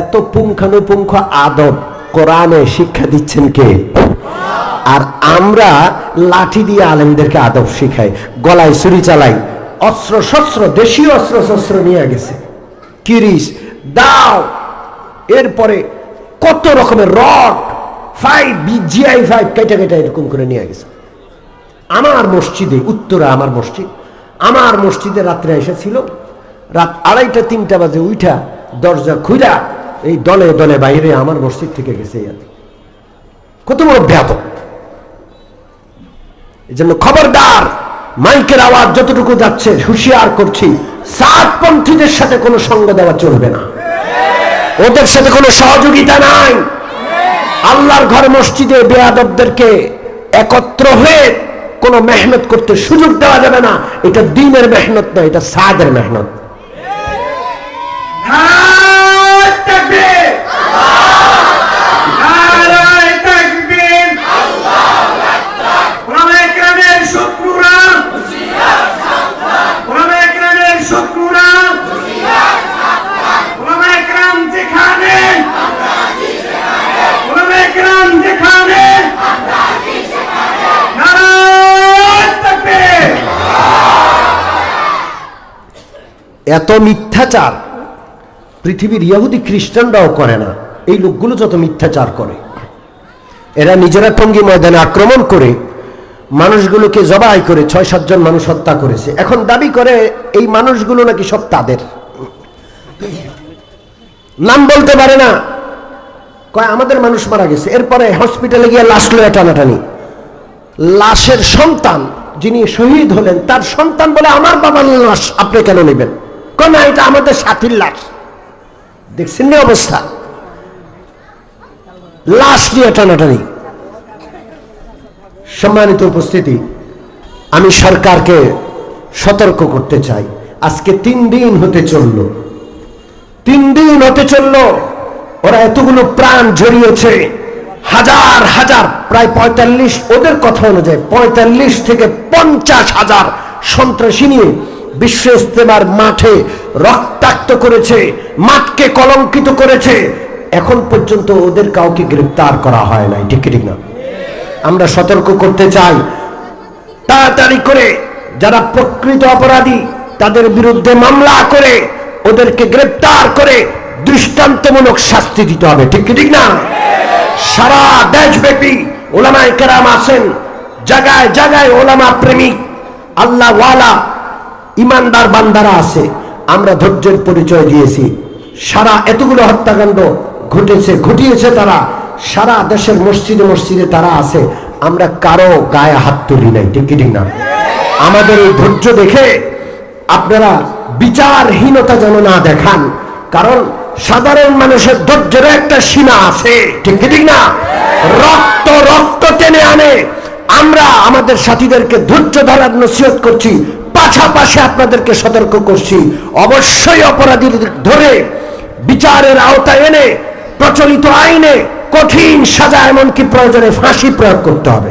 এত পুঙ্খানুপুঙ্খ আদব কোরআনে শিক্ষা দিচ্ছেন কে? আর আমরা লাঠি দিয়ে আলেমদেরকে আদব শিখাই, গলায় ছুরি চালাই অস্ত্র শস্ত্র দেশীয় অস্ত্র শস্ত্র নিয়ে গেছে। কিরিস দাও! এরপরে কত রকমের রড ফাইভ বিজিআই ফাইভ কেটে কেটে এরকম করে নিয়ে গেছে। আমার মসজিদে, উত্তরা আমার মসজিদ, আমার মসজিদে রাত্রে এসেছিল, রাত আড়াইটা, তিনটা বাজে উঠা দরজা খুইরা এই দলে দলে বাইরে আমার মসজিদ থেকে গেছে কত বড় ব্যাত এই জন্য খবরদার, মাইকের আওয়াজ যতটুকু যাচ্ছে, হুঁশিয়ার করছি সাতপন্থীদের সাথে কোনো সঙ্গ দেওয়া চলবে না। ওদের সাথে কোনো সহযোগিতা নাই। আল্লাহর ঘর মসজিদে বেয়াদবদেরকে একত্র হয়ে কোনো মেহনত করতে সুযোগ দেওয়া যাবে না। এটা দিনের মেহনত না, এটা সাদের মেহনত। এত মিথ্যাচার, পৃথিবীর ইহুদি খ্রিস্টানরাও করে না। এই লোকগুলো যত মিথ্যাচার করে। এরা নিজেরা টঙ্গী ময়দানে আক্রমণ করে, মানুষগুলোকে জবাই করে ছয় সাতজন মানুষ হত্যা করেছে। এখন দাবি করে, এই মানুষগুলো নাকি সব তাদের। নাম বলতে পারে না। কয়, আমাদের মানুষ মারা গেছে। এরপরে হসপিটালে গিয়ে লাশ লয়ে টানাটানি। লাশের সন্তান, যিনি শহীদ হলেন, তার সন্তান বলে আমার বাবার লাশ আপনি কেন নেবেন? কেন এটা আমাদের সাথীর লাশ? দেখছেন না অবস্থা? লাশ নিয়ে টানাটানি। সম্মানিত উপস্থিতি, আমি সরকারকে সতর্ক করতে চাই। আজকে তিন দিন হতে চলল। তিন দিন হতে চলল। ওরা এতগুলো প্রাণ জড়িয়েছে হাজার হাজার, প্রায় পঁয়তাল্লিশ, ওদের কথা অনুযায়ী পঁয়তাল্লিশ থেকে পঞ্চাশ হাজার সন্ত্রাসী নিয়ে বিশ্ব ইস্তেমার মাঠে রক্তাক্ত করেছে, মাঠকে কলঙ্কিত করেছে। এখন পর্যন্ত ওদের কাউকে গ্রেপ্তার করা হয় নাই, ঠিক ঠিক না? আমরা সতর্ক করতে চাই, তাড়াতাড়ি করে যারা প্রকৃত অপরাধী, তাদের বিরুদ্ধে মামলা করে, ওদেরকে গ্রেপ্তার করে দৃষ্টান্তমূলক শাস্তি দিতে হবে, ঠিক ঠিক না? সারা দেশব্যাপী ওলামায় কেরাম আছেন, জায়গায় জায়গায় ওলামা প্রেমিক আল্লাহ ওয়ালা ইমানদার বান্দারা আছে, আমরা ধৈর্যের পরিচয় দিয়েছি। সারা এতগুলো হত্যাকাণ্ড ঘটেছে, ঘটিয়েছে তারা, সারা দেশের মসজিদে মসজিদে তারা আছে, আমরা কারও গায়ে হাত তুলি নাই, ঠিক ঠিক না? আমাদের এই ধৈর্য দেখে আপনারা বিচারহীনতা যেন না দেখান, কারণ সাধারণ মানুষের ধৈর্যের একটা সীমা আছে, ঠিক ঠিক না? রক্ত রক্ত টেনে আনে। আমরা আমাদের সাথীদেরকে ধৈর্য ধরার নসিহত করছি পাশাপাশি আপনাদেরকে সতর্ক করছি। অবশ্যই অপরাধীদের ধরে বিচারের আওতায় এনে, প্রচলিত আইনে কঠিন সাজা এমনকি প্রয়োজনে ফাঁসি প্রয়োগ করতে হবে।